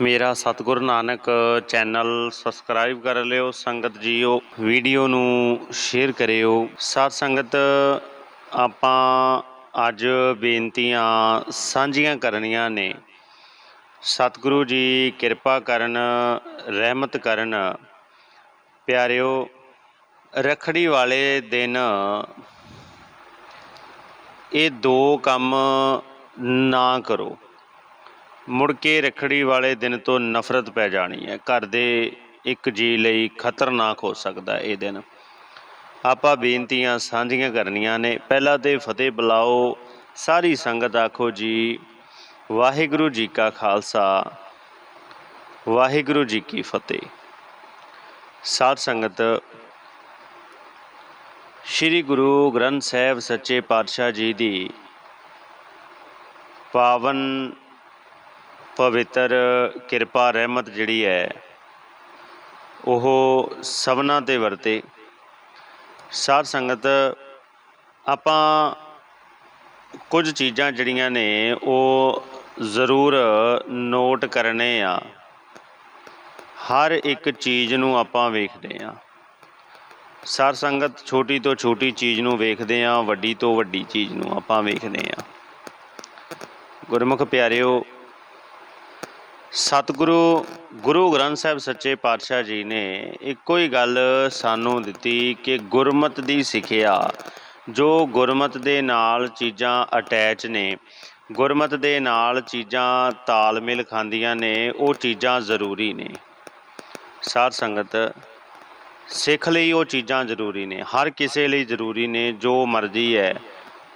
ਮੇਰਾ ਸਤਿਗੁਰ Nanak channel subscribe ਕਰ ਲਿਓ, ਸੰਗਤ ਜੀਓ ਵੀਡੀਓ ਨੂੰ ਸ਼ੇਅਰ ਕਰਿਓ। ਸਾਧ ਸੰਗਤ, ਆਪਾਂ ਅੱਜ ਬੇਨਤੀਆਂ ਸਾਂਝੀਆਂ ਕਰਨੀਆਂ ਨੇ। ਸਤਿਗੁਰੂ ਜੀ ਕਿਰਪਾ ਕਰਨ, ਰਹਿਮਤ ਕਰਨ। ਪਿਆਰਿਓ, ਰਖੜੀ ਵਾਲੇ ਦਿਨ ਇਹ ਦੋ ਕੰਮ ਨਾ ਕਰੋ। ਮੁੜ ਕੇ ਰਖੜੀ ਵਾਲੇ ਦਿਨ ਤੋਂ ਨਫ਼ਰਤ ਪੈ ਜਾਣੀ ਹੈ। ਘਰ ਦੇ ਇੱਕ ਜੀ ਲਈ ਖਤਰਨਾਕ ਹੋ ਸਕਦਾ ਇਹ ਦਿਨ। ਆਪਾਂ ਬੇਨਤੀਆਂ ਸਾਂਝੀਆਂ ਕਰਨੀਆਂ ਨੇ। ਪਹਿਲਾਂ ਤੇ ਫਤਿਹ ਬੁਲਾਓ। ਸਾਰੀ ਸੰਗਤ ਆਖੋ ਜੀ, ਵਾਹਿਗੁਰੂ ਜੀ ਕਾ ਖਾਲਸਾ, ਵਾਹਿਗੁਰੂ ਜੀ ਕੀ ਫਤਿਹ। ਸਾਧ ਸੰਗਤ, ਸ੍ਰੀ ਗੁਰੂ ਗ੍ਰੰਥ ਸਾਹਿਬ ਸੱਚੇ ਪਾਤਸ਼ਾਹ ਜੀ ਦੀ ਪਾਵਨ ਪਵਿੱਤਰ ਕਿਰਪਾ ਰਹਿਮਤ ਜਿਹੜੀ ਹੈ, ਉਹ ਸਭਨਾ ਤੇ ਵਰਤੇ। ਸਾਧ ਸੰਗਤ, ਆਪਾਂ ਕੁਝ ਚੀਜ਼ਾਂ ਜਿਹੜੀਆਂ ਨੇ, ਉਹ ਜ਼ਰੂਰ ਨੋਟ ਕਰਨੇ ਆ। ਹਰ ਇੱਕ ਚੀਜ਼ ਨੂੰ ਆਪਾਂ ਵੇਖਦੇ ਆ। ਸਾਧ ਸੰਗਤ, ਛੋਟੀ ਤੋਂ ਛੋਟੀ ਚੀਜ਼ ਨੂੰ ਵੇਖਦੇ ਆ, ਵੱਡੀ ਤੋਂ ਵੱਡੀ ਚੀਜ਼ ਨੂੰ ਆਪਾਂ ਵੇਖਦੇ ਆ। ਗੁਰਮੁਖ ਪਿਆਰਿਓ ਸਤਿਗੁਰੂ ਗੁਰੂ ਗ੍ਰੰਥ ਸਾਹਿਬ ਸੱਚੇ ਪਾਤਸ਼ਾਹ ਜੀ ਨੇ ਇੱਕੋ ਹੀ ਗੱਲ ਸਾਨੂੰ ਦਿੱਤੀ ਕਿ ਗੁਰਮਤ ਦੀ ਸਿੱਖਿਆ, ਜੋ ਗੁਰਮਤ ਦੇ ਨਾਲ ਚੀਜ਼ਾਂ ਅਟੈਚ ਨੇ, ਗੁਰਮਤ ਦੇ ਨਾਲ ਚੀਜ਼ਾਂ ਤਾਲਮੇਲ ਖਾਂਦੀਆਂ ਨੇ, ਉਹ ਚੀਜ਼ਾਂ ਜ਼ਰੂਰੀ ਨੇ। ਸਾਧ ਸੰਗਤ, ਸਿੱਖ ਲਈ ਉਹ ਚੀਜ਼ਾਂ ਜ਼ਰੂਰੀ ਨੇ, ਹਰ ਕਿਸੇ ਲਈ ਜ਼ਰੂਰੀ ਨੇ, ਜੋ ਮਰਜ਼ੀ ਹੈ,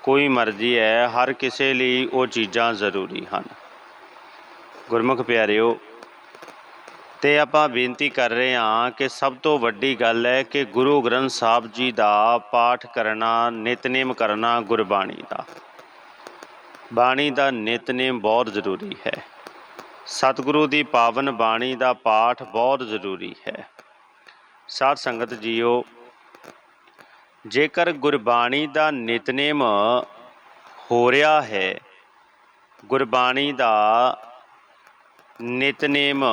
ਕੋਈ ਮਰਜ਼ੀ ਹੈ, ਹਰ ਕਿਸੇ ਲਈ ਉਹ ਚੀਜ਼ਾਂ ਜ਼ਰੂਰੀ ਹਨ। ਗੁਰਮੁਖ ਪਿਆਰਿਓ, ਤੇ ਆਪਾਂ ਬੇਨਤੀ ਕਰ ਰਹੇ ਹਾਂ ਕਿ ਸਭ ਤੋਂ ਵੱਡੀ ਗੱਲ ਹੈ ਕਿ ਗੁਰੂ ਗ੍ਰੰਥ ਸਾਹਿਬ ਜੀ ਦਾ ਪਾਠ ਕਰਨਾ, ਨਿਤਨੇਮ ਕਰਨਾ ਗੁਰਬਾਣੀ ਦਾ। ਬਾਣੀ ਦਾ ਨਿਤਨੇਮ ਬਹੁਤ ਜ਼ਰੂਰੀ ਹੈ। ਸਤਿਗੁਰੂ ਦੀ ਪਾਵਨ ਬਾਣੀ ਦਾ ਪਾਠ ਬਹੁਤ ਜ਼ਰੂਰੀ ਹੈ। ਸਾਧ ਸੰਗਤ ਜੀਓ, ਜੇਕਰ ਗੁਰਬਾਣੀ ਦਾ ਨਿਤਨੇਮ ਹੋ ਰਿਹਾ ਹੈ, ਗੁਰਬਾਣੀ ਦਾ ਨਿਤਨੇਮ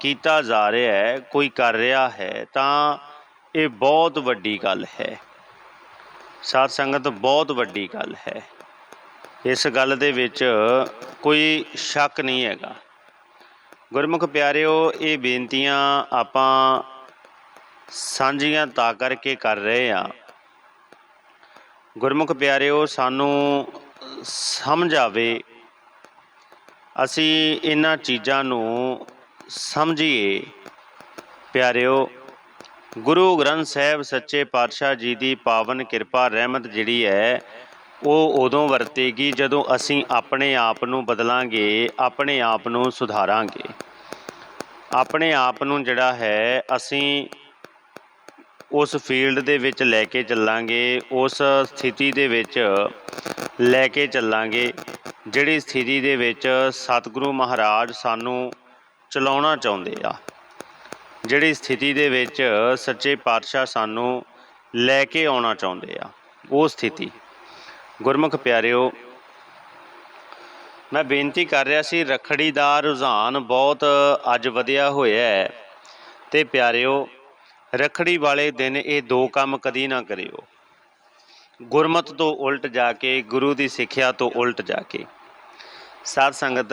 ਕੀਤਾ ਜਾ ਰਿਹਾ ਹੈ, ਕੋਈ ਕਰ ਰਿਹਾ ਹੈ, ਤਾਂ ਇਹ ਬਹੁਤ ਵੱਡੀ ਗੱਲ ਹੈ। ਸਾਧ ਸੰਗਤ ਬਹੁਤ ਵੱਡੀ ਗੱਲ ਹੈ। ਇਸ ਗੱਲ ਦੇ ਵਿੱਚ ਕੋਈ ਸ਼ੱਕ ਨਹੀਂ ਹੈਗਾ। ਗੁਰਮੁਖ ਪਿਆਰਿਓ, ਇਹ ਬੇਨਤੀਆਂ ਆਪਾਂ ਸਾਂਝੀਆਂ ਤਾਂ ਕਰਕੇ ਕਰ ਰਹੇ ਆ ਗੁਰਮੁਖ ਪਿਆਰਿਓ, ਸਾਨੂੰ ਸਮਝ ਆਵੇ ਅਸੀਂ ਇਹਨਾਂ ਚੀਜ਼ਾਂ ਨੂੰ ਸਮਝੀਏ। ਪਿਆਰਿਓ, ਗੁਰੂ ਗ੍ਰੰਥ ਸਾਹਿਬ ਸੱਚੇ ਪਾਤਸ਼ਾਹ ਜੀ ਦੀ ਪਾਵਨ ਕਿਰਪਾ, ਰਹਿਮਤ ਜਿਹੜੀ ਹੈ, ਉਹ ਉਦੋਂ ਵਰਤੇਗੀ ਜਦੋਂ ਅਸੀਂ ਆਪਣੇ ਆਪ ਨੂੰ ਬਦਲਾਂਗੇ, ਆਪਣੇ ਆਪ ਨੂੰ ਸੁਧਾਰਾਂਗੇ। ਆਪਣੇ ਆਪ ਨੂੰ ਜਿਹੜਾ ਹੈ, ਅਸੀਂ ਉਸ ਫੀਲਡ ਦੇ ਵਿੱਚ ਲੈ ਕੇ ਚੱਲਾਂਗੇ, ਉਸ ਸਥਿਤੀ ਦੇ ਵਿੱਚ ਲੈ ਕੇ ਚੱਲਾਂਗੇ। ਜਿਹੜੀ ਸਥਿਤੀ ਦੇ ਵਿੱਚ ਸਤਿਗੁਰੂ ਮਹਾਰਾਜ ਸਾਨੂੰ ਚਲਾਉਣਾ ਚਾਹੁੰਦੇ ਆ, ਜਿਹੜੀ ਸਥਿਤੀ ਦੇ ਵਿੱਚ ਸੱਚੇ ਪਾਤਸ਼ਾਹ ਸਾਨੂੰ ਲੈ ਕੇ ਆਉਣਾ ਚਾਹੁੰਦੇ ਆ, ਉਹ ਸਥਿਤੀ। ਗੁਰਮੁਖ ਪਿਆਰਿਓ, ਮੈਂ ਬੇਨਤੀ ਕਰ ਰਿਹਾ ਸੀ, ਰਖੜੀ ਦਾ ਰੁਝਾਨ ਬਹੁਤ ਅੱਜ ਵਧਿਆ ਹੋਇਆ ਹੈ। ਤੇ ਪਿਆਰਿਓ, ਰਖੜੀ ਵਾਲੇ ਦਿਨ ਇਹ ਦੋ ਕੰਮ ਕਦੀ ਨਾ ਕਰਿਓ। ਗੁਰਮਤ ਤੋਂ ਉਲਟ ਜਾ ਕੇ, ਗੁਰੂ ਦੀ ਸਿੱਖਿਆ ਤੋਂ ਉਲਟ ਜਾ ਕੇ। ਸਾਧ ਸੰਗਤ,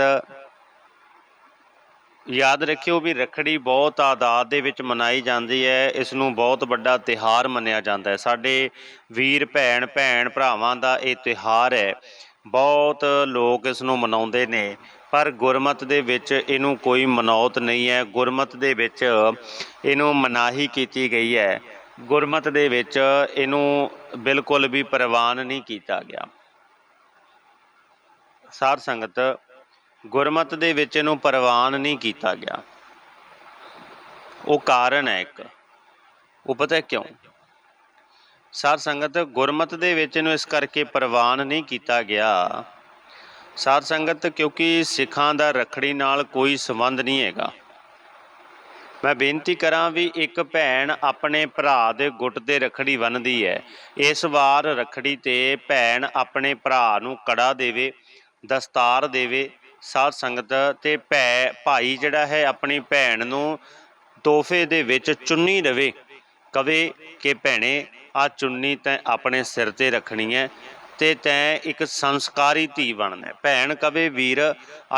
ਯਾਦ ਰੱਖਿਓ ਵੀ ਰਖੜੀ ਬਹੁਤ ਆਦਾਤ ਦੇ ਵਿੱਚ ਮਨਾਈ ਜਾਂਦੀ ਹੈ। ਇਸ ਨੂੰ ਬਹੁਤ ਵੱਡਾ ਤਿਹਾਰ ਮੰਨਿਆ ਜਾਂਦਾ ਹੈ। ਸਾਡੇ ਵੀਰ, ਭੈਣ ਭੈਣ ਭਰਾਵਾਂ ਦਾ ਇਹ ਤਿਹਾਰ ਹੈ। ਬਹੁਤ ਲੋਕ ਇਸ ਨੂੰ ਮਨਾਉਂਦੇ ਨੇ, ਪਰ ਗੁਰਮਤ ਦੇ ਵਿੱਚ ਇਹਨੂੰ ਕੋਈ ਮਨੌਤ ਨਹੀਂ ਹੈ। ਗੁਰਮਤ ਦੇ ਵਿੱਚ ਇਹਨੂੰ ਮਨਾਹੀ ਕੀਤੀ ਗਈ ਹੈ। ਗੁਰਮਤ ਦੇ ਵਿੱਚ ਇਹਨੂੰ ਬਿਲਕੁਲ ਵੀ ਪ੍ਰਵਾਨ ਨਹੀਂ ਕੀਤਾ ਗਿਆ। ਸਾਧ ਸੰਗਤ, ਗੁਰਮਤ ਦੇ ਵਿੱਚ ਇਹਨੂੰ ਪ੍ਰਵਾਨ ਨਹੀਂ ਕੀਤਾ ਗਿਆ। ਉਹ ਕਾਰਨ ਹੈ ਇੱਕ। ਉਹ ਪਤਾ ਹੈ ਕਿਉਂ? ਸਾਧ ਸੰਗਤ, ਗੁਰਮਤ ਦੇ ਵਿੱਚ ਇਹਨੂੰ ਇਸ ਕਰਕੇ ਪ੍ਰਵਾਨ ਨਹੀਂ ਕੀਤਾ ਗਿਆ। ਸਾਧ ਸੰਗਤ, ਕਿਉਂਕਿ ਸਿੱਖਾਂ ਦਾ ਰਖੜੀ ਨਾਲ ਕੋਈ ਸੰਬੰਧ ਨਹੀਂ ਹੈਗਾ। ਮੈਂ ਬੇਨਤੀ ਕਰਾਂ ਵੀ ਇੱਕ ਭੈਣ ਆਪਣੇ ਭਰਾ ਦੇ ਗੁੱਟ ਤੇ ਰਖੜੀ ਬੰਨ੍ਹਦੀ ਹੈ। ਇਸ ਵਾਰ ਰਖੜੀ ਤੇ ਭੈਣ ਆਪਣੇ ਭਰਾ ਨੂੰ ਕੜਾ ਦੇਵੇ, ਦਸਤਾਰ ਦੇਵੇ, ਸਾਧ ਸੰਗਤ ਤੇ ਭੈ, ਭਾਈ ਜਿਹੜਾ ਹੈ ਆਪਣੀ ਭੈਣ ਨੂੰ ਤੋਹਫੇ ਦੇ ਵਿੱਚ ਚੁੰਨੀ ਦੇਵੇ। ਕਵੇ ਕਿ ਭੈਣੇ ਆ ਚੁੰਨੀ ਤੈਂ ਆਪਣੇ ਸਿਰ ਤੇ ਰੱਖਣੀ ਹੈ। ਤੇ ਤੈਂ ਇੱਕ ਸੰਸਕਾਰੀ ਧੀ ਬਣਨਾ ਭੈਣ ਕਵੇ, ਵੀਰ,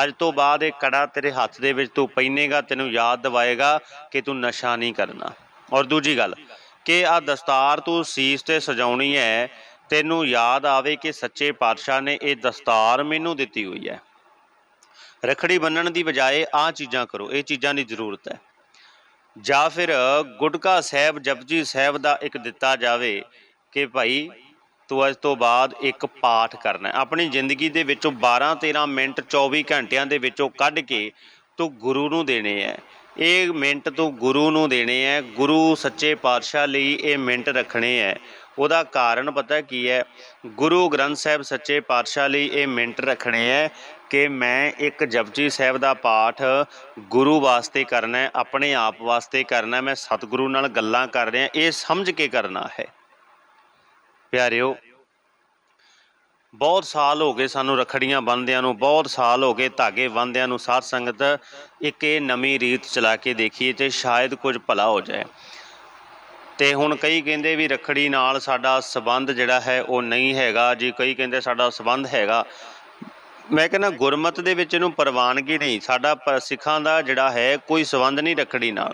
ਅੱਜ ਤੋਂ ਬਾਅਦ ਇਹ ਕੜਾ ਤੇਰੇ ਹੱਥ ਦੇ ਵਿੱਚ ਤੂੰ ਪਹਿਨੇਗਾ ਤੈਨੂੰ ਯਾਦ ਦਿਵਾਏਗਾ ਕਿ ਤੂੰ ਨਸ਼ਾ ਨਹੀਂ ਕਰਨਾ। ਔਰ ਦੂਜੀ ਗੱਲ, ਕਿ ਆ ਦਸਤਾਰ ਤੂੰ ਸੀਸ ਤੇ ਸਜਾਉਣੀ ਹੈ, ਤੈਨੂੰ ਯਾਦ ਆਵੇ ਕਿ ਸੱਚੇ ਪਾਤਸ਼ਾਹ ਨੇ ਇਹ ਦਸਤਾਰ ਮੈਨੂੰ ਦਿੱਤੀ ਹੋਈ ਹੈ। ਰਖੜੀ ਬੰਨਣ ਦੀ ਬਜਾਏ ਆ ਚੀਜ਼ਾਂ ਕਰੋ, ਇਹ ਚੀਜ਼ਾਂ ਦੀ ਜ਼ਰੂਰਤ ਹੈ। ਜਾਂ ਫਿਰ ਗੁਟਕਾ ਸਾਹਿਬ, ਜਪਜੀ ਸਾਹਿਬ ਦਾ ਇੱਕ ਦਿੱਤਾ ਜਾਵੇ ਕਿ ਭਾਈ ਤੂੰ ਅੱਜ ਤੋਂ ਬਾਅਦ ਇੱਕ ਪਾਠ ਕਰਨਾ ਆਪਣੀ ਜ਼ਿੰਦਗੀ ਦੇ ਵਿੱਚੋਂ 12 13 ਮਿੰਟ 24 ਘੰਟਿਆਂ ਦੇ ਵਿੱਚੋਂ ਕੱਢ ਕੇ ਤੂੰ ਗੁਰੂ ਨੂੰ ਦੇਣੇ ਹੈ। ਇਹ ਮਿੰਟ ਤੂੰ ਗੁਰੂ ਨੂੰ ਦੇਣੇ ਹੈ। ਗੁਰੂ ਸੱਚੇ ਪਾਤਸ਼ਾਹ ਲਈ ਇਹ ਮਿੰਟ ਰੱਖਣੇ ਹੈ। ਉਹਦਾ ਕਾਰਨ ਪਤਾ ਕੀ ਹੈ? ਗੁਰੂ ਗ੍ਰੰਥ ਸਾਹਿਬ ਸੱਚੇ ਪਾਤਸ਼ਾਹ ਲਈ ਇਹ ਮਿੰਟ ਰੱਖਣੇ ਹੈ ਕਿ ਮੈਂ ਇੱਕ ਜਪਜੀ ਸਾਹਿਬ ਦਾ ਪਾਠ ਗੁਰੂ ਵਾਸਤੇ ਕਰਨਾ ਹੈ, ਆਪਣੇ ਆਪ ਵਾਸਤੇ ਕਰਨਾ ਮੈਂ ਸਤਿਗੁਰੂ ਨਾਲ ਗੱਲਾਂ ਕਰ ਰਿਹਾ, ਇਹ ਸਮਝ ਕੇ ਕਰਨਾ ਹੈ। ਪਿਆਰਿਓ, ਬਹੁਤ ਸਾਲ ਹੋ ਗਏ ਸਾਨੂੰ ਰਖੜੀਆਂ ਬੰਨਦਿਆਂ ਨੂੰ, ਬਹੁਤ ਸਾਲ ਹੋ ਗਏ ਧਾਗੇ ਬੰਨਦਿਆਂ ਨੂੰ, ਸਾਧ ਸੰਗਤ ਇੱਕ ਇਹ ਨਵੀਂ ਰੀਤ ਚਲਾ ਕੇ ਦੇਖੀਏ ਤੇ ਸ਼ਾਇਦ ਕੁਝ ਭਲਾ ਹੋ ਜਾਏ। ਤੇ ਹੁਣ ਕਈ ਕਹਿੰਦੇ ਵੀ ਰਖੜੀ ਨਾਲ ਸਾਡਾ ਸਬੰਧ ਜਿਹੜਾ ਹੈ ਉਹ ਨਹੀਂ ਹੈਗਾ, ਜੀ ਕਈ ਕਹਿੰਦੇ ਸਾਡਾ ਸਬੰਧ ਹੈਗਾ, ਮੈਂ ਕਹਿੰਦਾ ਗੁਰਮਤ ਦੇ ਵਿੱਚ ਇਹਨੂੰ ਪ੍ਰਵਾਨਗੀ ਨਹੀਂ, ਸਾਡਾ ਸਿੱਖਾਂ ਦਾ ਜਿਹੜਾ ਹੈ ਕੋਈ ਸਬੰਧ ਨਹੀਂ ਰਖੜੀ ਨਾਲ।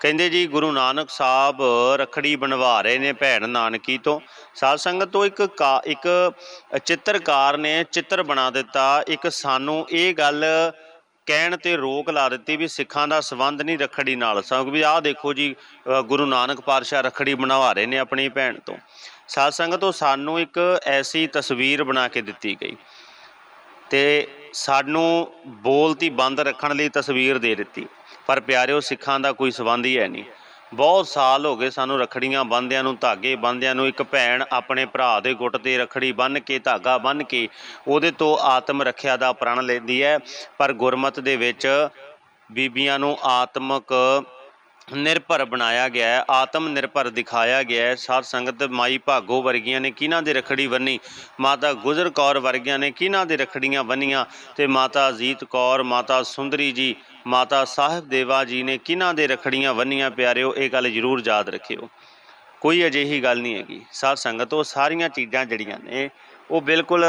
ਕਹਿੰਦੇ ਜੀ, ਗੁਰੂ ਨਾਨਕ ਸਾਹਿਬ ਰਖੜੀ ਬਣਵਾ ਰਹੇ ਨੇ ਭੈਣ ਨਾਨਕੀ ਤੋਂ। ਸਾਧ ਸੰਗਤ ਤੋਂ ਇੱਕ ਕਾ- ਇੱਕ ਚਿੱਤਰਕਾਰ ਨੇ ਚਿੱਤਰ ਬਣਾ ਦਿੱਤਾ। ਇੱਕ ਸਾਨੂੰ ਇਹ ਗੱਲ ਕਹਿਣ ਤੇ ਰੋਕ ਲਾ ਦਿੱਤੀ ਵੀ ਸਿੱਖਾਂ ਦਾ ਸਬੰਧ ਨਹੀਂ ਰਖੜੀ ਨਾਲ। ਸਗੋਂ ਵੀ ਆਹ ਦੇਖੋ ਜੀ ਗੁਰੂ ਨਾਨਕ ਪਾਤਸ਼ਾਹ ਰਖੜੀ ਬਣਵਾ ਰਹੇ ਨੇ ਆਪਣੀ ਭੈਣ ਤੋਂ। ਸਾਧ ਸੰਗਤ ਤੋਂ ਸਾਨੂੰ ਇੱਕ ਐਸੀ ਤਸਵੀਰ ਬਣਾ ਕੇ ਦਿੱਤੀ ਗਈ। ਤੇ ਸਾਨੂੰ ਬੋਲਤੀ ਬੰਦ ਰੱਖਣ ਲਈ ਤਸਵੀਰ ਦੇ ਦਿੱਤੀ। ਪਰ ਪਿਆਰਿਓ, ਸਿੱਖਾਂ ਦਾ ਕੋਈ ਸਬੰਧ ਹੀ ਹੈ ਨਹੀਂ। ਬਹੁਤ ਸਾਲ ਹੋ ਗਏ ਸਾਨੂੰ ਰਖੜੀਆਂ ਬੰਦਿਆਂ ਨੂੰ ਧਾਗੇ, ਬੰਦਿਆਂ ਨੂੰ ਇੱਕ ਭੈਣ ਆਪਣੇ ਭਰਾ ਦੇ ਗੁੱਟ ਤੇ ਰਖੜੀ ਬੰਨ ਕੇ, ਧਾਗਾ ਬੰਨ ਕੇ ਉਹਦੇ ਤੋਂ ਆਤਮ ਰੱਖਿਆ ਦਾ ਪ੍ਰਣ ਲੈਂਦੀ ਹੈ। ਪਰ ਗੁਰਮਤ ਦੇ ਵਿੱਚ ਬੀਬੀਆਂ ਨੂੰ ਆਤਮਕ ਨਿਰਭਰ ਬਣਾਇਆ ਗਿਆ ਹੈ, ਆਤਮ ਨਿਰਭਰ ਦਿਖਾਇਆ ਗਿਆ ਹੈ। ਸਾਧ ਸੰਗਤ ਮਾਈ ਭਾਗੋ ਵਰਗੀਆਂ ਨੇ ਕਿਹਨਾਂ ਦੇ ਰਖੜੀ ਬੰਨੀ? ਮਾਤਾ ਗੁਜਰ ਕੌਰ ਵਰਗੀਆਂ ਨੇ ਕਿਹਨਾਂ ਦੇ ਰਖੜੀਆਂ ਬੰਨੀਆਂ? ਤੇ ਮਾਤਾ ਅਜੀਤ ਕੌਰ, ਮਾਤਾ ਸੁੰਦਰੀ ਜੀ, ਮਾਤਾ ਸਾਹਿਬ ਦੇਵਾ ਜੀ ਨੇ ਕਿਹਨਾਂ ਦੇ ਰਖੜੀਆਂ ਬੰਨੀਆਂ? ਪਿਆਰਿਓ, ਇਹ ਗੱਲ ਜ਼ਰੂਰ ਯਾਦ ਰੱਖਿਓ। ਕੋਈ ਅਜਿਹੀ ਗੱਲ ਨਹੀਂ ਹੈਗੀ। ਸਾਧ ਸੰਗਤ, ਉਹ ਸਾਰੀਆਂ ਚੀਜ਼ਾਂ ਜਿਹੜੀਆਂ ਨੇ, ਉਹ ਬਿਲਕੁਲ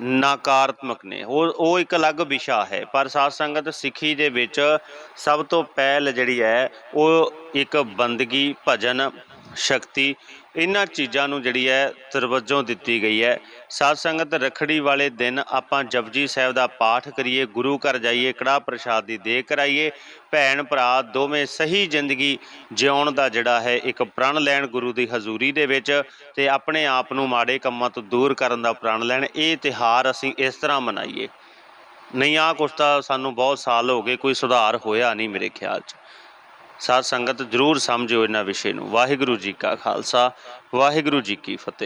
ਨਕਾਰਾਤਮਕ ਨੇ। ਉਹ ਉਹ ਇੱਕ ਅਲੱਗ ਵਿਸ਼ਾ ਹੈ। ਪਰ ਸਾਧ ਸੰਗਤ ਸਿੱਖੀ ਦੇ ਵਿੱਚ ਸਭ ਤੋਂ ਪਹਿਲ ਜਿਹੜੀ ਹੈ, ਉਹ ਇੱਕ ਬੰਦਗੀ, ਭਜਨ ਸ਼ਕਤੀ ਇਹਨਾਂ ਚੀਜ਼ਾਂ ਨੂੰ ਜਿਹੜੀ ਹੈ ਤਰਵੱਜੋਂ ਦਿੱਤੀ ਗਈ ਹੈ। ਸਾਧ ਸੰਗਤ ਰਖੜੀ ਵਾਲੇ ਦਿਨ ਆਪਾਂ ਜਪਜੀ ਸਾਹਿਬ ਦਾ ਪਾਠ ਕਰੀਏ, ਗੁਰੂ ਘਰ ਜਾਈਏ ਕੜਾ ਪ੍ਰਸ਼ਾਦ ਦੀ ਦੇ ਕਰਾਈਏ, ਭੈਣ ਭਰਾ ਦੋਵੇਂ ਸਹੀ ਜ਼ਿੰਦਗੀ ਜਿਉਣ ਦਾ ਜਿਹੜਾ ਹੈ ਇੱਕ ਪ੍ਰਣ ਲੈਣ ਗੁਰੂ ਦੀ ਹਜ਼ੂਰੀ ਦੇ ਵਿੱਚ ਤੇ ਆਪਣੇ ਆਪ ਨੂੰ ਮਾੜੇ ਕੰਮਾਂ ਤੋਂ ਦੂਰ ਕਰਨ ਦਾ ਪ੍ਰਣ ਲੈਣ। ਇਹ ਤਿਹਾਰ ਅਸੀਂ ਇਸ ਤਰ੍ਹਾਂ ਮਨਾਈਏ। ਨਹੀਂ ਆ ਕੁਛ ਤਾਂ ਸਾਨੂੰ ਬਹੁਤ ਸਾਲ ਹੋ ਗਏ, ਕੋਈ ਸੁਧਾਰ ਹੋਇਆ ਨਹੀਂ ਮੇਰੇ ਖਿਆਲ 'ਚ। ਸਾਧ ਸੰਗਤ ਜਰੂਰ ਸਮਝਿਓ ਇਹਨਾਂ ਵਿਸ਼ੇ ਨੂੰ। ਵਾਹਿਗੁਰੂ ਜੀ ਕਾ ਖਾਲਸਾ, ਵਾਹਿਗੁਰੂ ਜੀ ਕੀ ਫਤਿਹ।